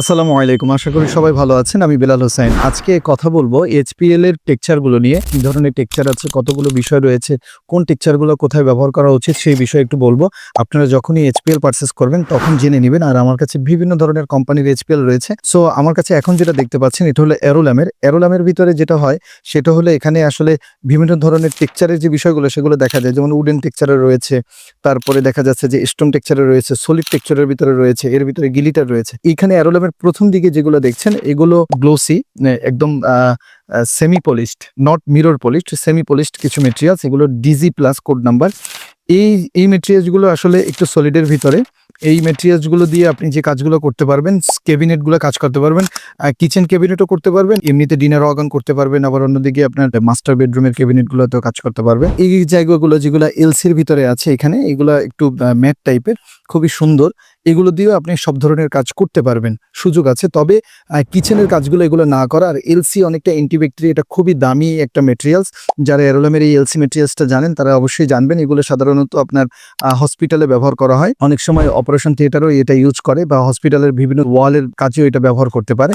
আসসালামু আলাইকুম। আশা করি সবাই ভালো আছেন। আমি বেলাল হোসেন। আজকে কথা বলব এইচপিএল এর টেক্সচারগুলো নিয়ে। কি ধরনের টেক্সচার আছে? কতগুলো বিষয় রয়েছে? কোন টেক্সচারগুলো কোথায় ব্যবহার করা উচিত? সেই বিষয়ে একটু বলব। আপনারা যখনই এইচপিএল পারচেস করবেন, তখন জেনে নেবেন। আর আমার কাছে বিভিন্ন ধরনের কোম্পানির এইচপিএল রয়েছে। সো আমার কাছে এখন যেটা দেখতে পাচ্ছেন, এটা হলো অ্যারোলামের অ্যারোলামের ভিতরে যেটা হয়, সেটা হলো এখানে আসলে বিভিন্ন ধরনের টেক্সচারের যে বিষয়গুলো, সেগুলো দেখা যায়। যেমন উডেন টেক্সচারের রয়েছে। তারপরে দেখা যাচ্ছে যে স্টোন টেক্সচারের রয়েছে সলিড টেক্সচারের ভিতরে রয়েছে। এর ভিতরে গিলিটার রয়েছে। এখানে এইখানে অ্যারোলামের প্রথম দিকে যেগুলো দেখছেন, এগুলো গ্লোসি একদম semi polished not mirror polished semi polished কিছু মেটেরিয়ালস এগুলো ডিজি প্লাস কোড নাম্বার এই এই মেটেরিয়ালসগুলো আসলে একটু সলিডের ভিতরে। এই মেটেরিয়ালসগুলো দিয়ে আপনি যে কাজগুলো করতে পারবেন ক্যাবিনেটগুলো কাজ করতে পারবেন কিচেন ক্যাবিনেটও করতে পারবেন, এমনিতে ডিনার অর্গান করতে পারবেন, আবার অন্যদিকে আপনার মাস্টার বেডরুমের ক্যাবিনেটগুলোতেও কাজ করতে পারবেন। এই জায়গাগুলো যেগুলো এলসির ভিতরে আছে এখানে, এগুলো একটু ম্যাট টাইপের খুবই সুন্দর। এগুলো দিয়েও আপনি সব ধরনের কাজ করতে পারবেন, সুযোগ আছে। তবে কিচেনের কাজগুলো এগুলো না করা, আর এলসি অনেকটা অ্যান্টিব্যাকটেরিয়া এটা খুবই দামি একটা মেটেরিয়ালস যারা অ্যারোলামের এই এলসি মেটেরিয়ালসটা জানেন, তারা অবশ্যই জানবেন। এগুলো সাধারণত আপনার হসপিটালে ব্যবহার করা হয়। অনেক সময় অপারেশন থিয়েটারও এটা ইউজ করে, বা হসপিটালের বিভিন্ন ওয়ালের কাজেও এটা ব্যবহার করতে পারে।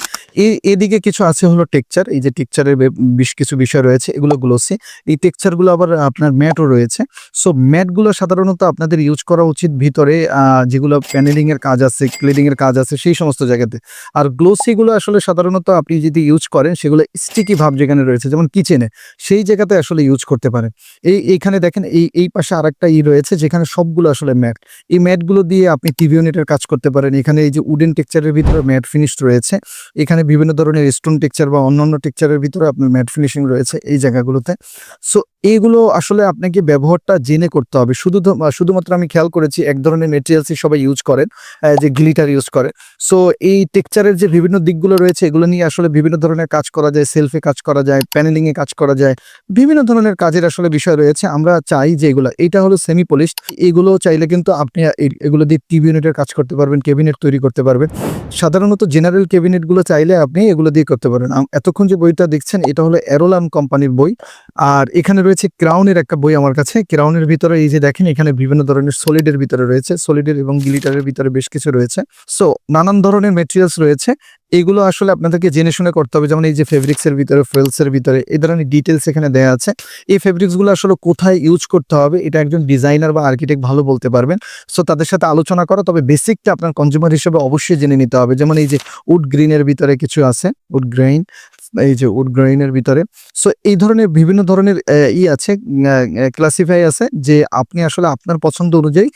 এদিকে কিছু আছে হলো টেক্সচার এই যে টেক্সচারের বেশ কিছু বিষয় রয়েছে, এগুলো গ্লোসি এই টেক্সচারগুলো আবার আপনার ম্যাটও রয়েছে। সো ম্যাটগুলো সাধারণত আপনাদের ইউজ করা উচিত ভিতরে যেগুলো প্যানেলিং এর কাজ আছে ক্লিনিং এর কাজ আছে, সেই সমস্ত জায়গাতে। আর গ্লোসিগুলো আসলে সাধারণত আপনি যদি ইউজ করেন, সেগুলো স্টিকি ভাব যেখানে রয়েছে, যেমন কিচেনে সেই জায়গাতে আসলে ইউজ করতে পারেন। এই, এইখানে দেখেন, এই এই পাশে আরেকটা ই রয়েছে, যেখানে সবগুলো আসলে ম্যাট এই ম্যাটগুলো দিয়ে আপনি টিভি ইউনিটের কাজ করতে পারেন। এখানে এই যে উডেন টেক্সচারের ভিতরে ম্যাট ফিনিশ রয়েছে। এখানে বিভিন্ন ধরনের স্টোন টেক্সচার বা অন্যান্য টেক্সচারের ভিতরে আপনার ম্যাট ফিনিশিং রয়েছে এই জায়গাগুলোতে। সো এইগুলো আসলে আপনাকে ব্যবহারটা জেনে করতে হবে। শুধু শুধুমাত্র আমি খেয়াল করেছি এক ধরনের মেটেরিয়ালসই সবাই ইউজ করেন যে গ্লিটার ইউজ করে। সো এই টেক্সচারের যে বিভিন্ন দিকগুলো রয়েছে, এগুলো নিয়ে আসলে বিভিন্ন ধরনের কাজ করা যায় সেলফে কাজ করা যায় প্যানেলিংয়ে কাজ করা যায়, বিভিন্ন ধরনের কাজের আসলে বিষয় রয়েছে। আমরা চাই যে এগুলো এইটা হলো সেমি পলিশ এগুলো চাইলে কিন্তু আপনি এগুলো দিয়ে টিভি ইউনিটের কাজ করতে পারবেন ক্যাবিনেট তৈরি করতে পারবেন। সাধারণত জেনারেল ক্যাবিনেটগুলো চাইলে আপনি এগুলো দিয়ে করতে পারবেন এতক্ষণ যে বইটা দেখছেন, এটা হলো অ্যারোলাম কোম্পানির বই। আর এখানে রয়েছে ক্রাউনের একটা বই আমার কাছে। ক্রাউনের ভিতরে এই যে দেখেন, এখানে বিভিন্ন ধরনের সলিডের ভিতরে রয়েছে। সলিডের এবং গিলিটারের ভিতরে বেশ কিছু রয়েছে। সো নানান ধরনের মেটেরিয়ালস রয়েছে। এগুলো আসলে আপনাদেরকে জেনে শুনে করতে হবে। যেমন এই যে ফেব্রিক্স এর ভিতরে ফ্রেলস এর ভিতরে, এই ধরনের ডিটেলস এখানে দেওয়া আছে। এই ফেব্রিক্সগুলো আসলে কোথায় ইউজ করতে হবে, এটা একজন ডিজাইনার বা আর্কিটেক্ট ভালো বলতে পারবেন। সো তাদের সাথে আলোচনা করো। তবে বেসিকটা আপনার কনজিউমার হিসেবে অবশ্যই জেনে নিতে হবে। যেমন এই যে উড গ্রিনের ভিতরে কিছু আছে উড গ্রেইন এই যে উড গ্রেইনের ভিতরে। সো এই ধরনের বিভিন্ন ধরনের ই আছে ক্লাসিফাই আছে যে আপনি আসলে আপনার পছন্দ অনুযায়ী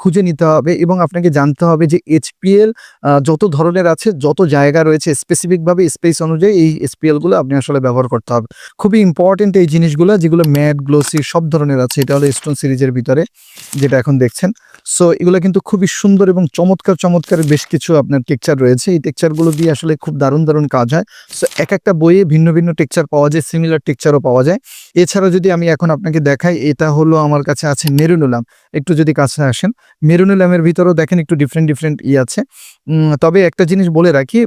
খুঁজে নিতে হবে এবং আপনাকে জানতে হবে যে এইচপিএল যত ধরনের আছে, যত জায়গা রয়েছে স্পেসিফিকভাবে স্পেস অনুযায়ী এই এসপিএলগুলো আপনি আসলে ব্যবহার করতে হবে। খুবই ইম্পর্টেন্ট এই জিনিসগুলো, যেগুলো ম্যাট গ্লোসি সব ধরনের আছে, এটা হলো স্টোন সিরিজের ভিতরে, যেটা এখন দেখছেন। সো এগুলো কিন্তু খুবই সুন্দর এবং চমৎকার চমৎকার বেশ কিছু আপনার টেকচার রয়েছে। এই টেক্সচারগুলো দিয়ে আসলে খুব দারুণ দারুণ কাজ হয়। সো এক একটা বইয়ে ভিন্ন ভিন্ন টেক্সচার পাওয়া যায় সিমিলার টেক্সচারও পাওয়া যায়। এছাড়া যদি আমি এখন আপনাকে দেখাই, এটা হলো আমার কাছে আছে মেরুনুলাম। একটু যদি কাছে আসেন, মেরুনুলামের ভিতরেও দেখেন একটু ডিফারেন্ট ডিফারেন্ট ই আছে। তবে একটা জিনিস বলে রাখি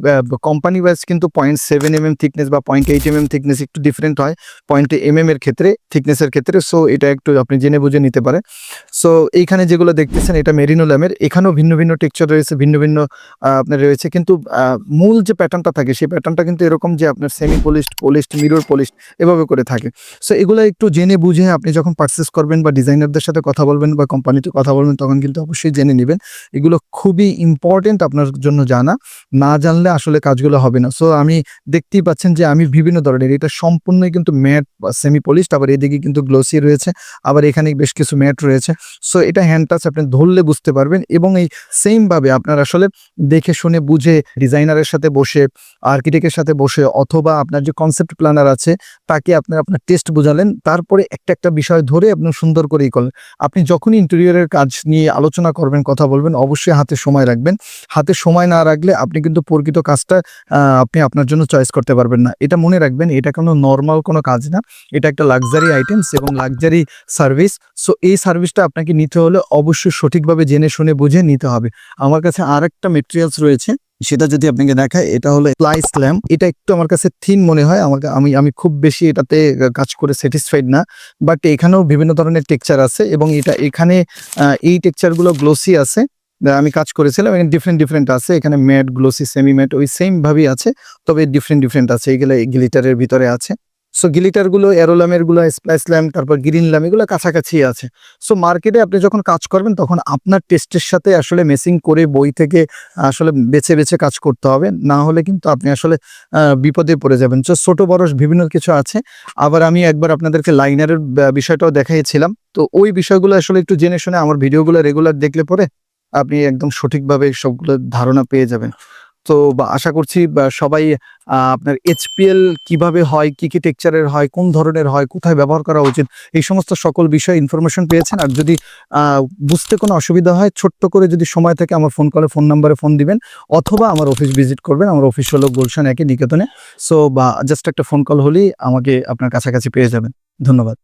কোম্পানি ওয়াইজ কিন্তু point seven M M thickness বা point eight M M thickness একটু ডিফারেন্ট হয় পয়েন্ট এম এম এর ক্ষেত্রে থিকনেসের ক্ষেত্রে। সো এটা একটু আপনি জেনে বুঝে নিতে পারে সো এইখানে যেগুলো দেখতেছেন, এটা মেরিনোলামের। এখানেও ভিন্ন ভিন্ন টেক্সচার রয়েছে, ভিন্ন ভিন্ন আপনার রয়েছে। কিন্তু মূল যে প্যাটার্নটা থাকে, সেই প্যাটার্নটা কিন্তু এরকম যে আপনার semi polished polished mirror polished এভাবে করে থাকে। সো এগুলো একটু জেনে বুঝে আপনি যখন পারচেস করবেন বা ডিজাইনারদের সাথে কথা বলবেন বা কোম্পানিতে কথা বলবেন, তখন কিন্তু অবশ্যই জেনে নেবেন। এগুলো খুবই ইম্পর্টেন্ট আপনার জন্য জানা। না জানলে আসলে কাজগুলো হবে না। সো আমি দেখতেই পাচ্ছেন যে আমি বিভিন্ন ধরনের, এটা সম্পূর্ণই কিন্তু ম্যাট বা সেমি পলিশড আবার এদিকে কিন্তু গ্লোসি রয়েছে, আবার এখানে বেশ কিছু ম্যাট রয়েছে। সো এটা হ্যান্ড টাচ আপনি ধরলে বুঝতে পারবেন এবং এই সেমভাবে আপনার আসলে দেখে শুনে বুঝে ডিজাইনারের সাথে বসে আর্কিটেক্টের সাথে বসে অথবা আপনার যে কনসেপ্ট প্ল্যানার আছে, তাকে আপনার আপনার টেস্ট বোঝালেন। তারপরে একটা একটা বিষয় ধরে আপনি সুন্দর করেই করলেন। আপনি যখনই ইন্টেরিয়রের কাজ নিয়ে আলোচনা করবেন, কথা বলবেন, অবশ্যই হাতে সময় রাখবেন। হাতে সময় না রাখলে আপনি কিন্তু প্রকৃত কাজটা আপনি আপনার জন্য চয়েস করতে পারবেন না। এটা মনে রাখবেন, এটা কোনো নর্মাল কোনো কাজ না। এটা একটা লাক্সারি আইটেমস এবং লাক্সারি সার্ভিস সো এই সার্ভিসটা আপনাকে নিতে হলে অবশ্যই সঠিকভাবে জেনে শুনে বুঝে নিতে হবে। আমার কাছে আর একটা মেটেরিয়ালস রয়েছে। সেটা যদি আপনাকে দেখায়, এটা হলো প্লাই স্ল্যাম এটা একটু আমার কাছে থিন মনে হয়, আমাকে, আমি আমি খুব বেশি এটাতে কাজ করে স্যাটিসফাইড না। বাট এখানেও বিভিন্ন ধরনের টেক্সচার আছে এবং এটা, এখানে এই টেক্সচারগুলো গ্লোসি আছে। আমি কাজ করেছিলাম, এখানে ডিফারেন্ট ডিফারেন্ট আছে। এখানে ম্যাট গ্লোসি সেমি ম্যাট ওই সেম ভাবেই আছে, তবে ডিফারেন্ট ডিফারেন্ট আছে। এগুলো গ্লিটারের ভিতরে আছে। সো গিলিটারগুলো অ্যারোলামেরগুলো স্প্লাইস ল্যাম্প তারপর গ্রিন ল্যাম্প এগুলো কাছাকাছি আছে। সো মার্কেটে আপনি যখন কাজ করবেন, তখন আপনার টেস্টের সাথে আসলে মেসিং করে বই থেকে আসলে বেছে বেছে কাজ করতে হবে। না হলে কিন্তু আপনি আসলে বিপদে পড়ে যাবেন। তো ছোট, বড় বিভিন্ন কিছু আছে। আবার আমি একবার আপনাদেরকে লাইনারের বিষয়টাও দেখাইছিলাম। তো, ওই বিষয়গুলো আসলে একটু জেনে শুনে আমার ভিডিওগুলো রেগুলার দেখলে পরে আপনি একদম সঠিকভাবে সবগুলো ধারণা পেয়ে যাবেন। তো আশা করছি সবাই আপনার এইচপিএল কীভাবে হয়, কি কি টেকচারের হয়, কোন ধরনের হয়, কোথায় ব্যবহার করা উচিত, এই সমস্ত সকল বিষয়ে ইনফরমেশন পেয়েছেন। আর যদি বুঝতে কোনো অসুবিধা হয়, ছোট্ট করে যদি সময় থাকে, আমার ফোন কলে ফোন নাম্বারে ফোন দিবেন, অথবা আমার অফিস ভিজিট করবেন, আমার অফিস হলো গুলশান একে নিকেতনে। সো বা জাস্ট একটা ফোন কল হলেই আমাকে আপনার কাছাকাছি পেয়ে যাবেন। ধন্যবাদ।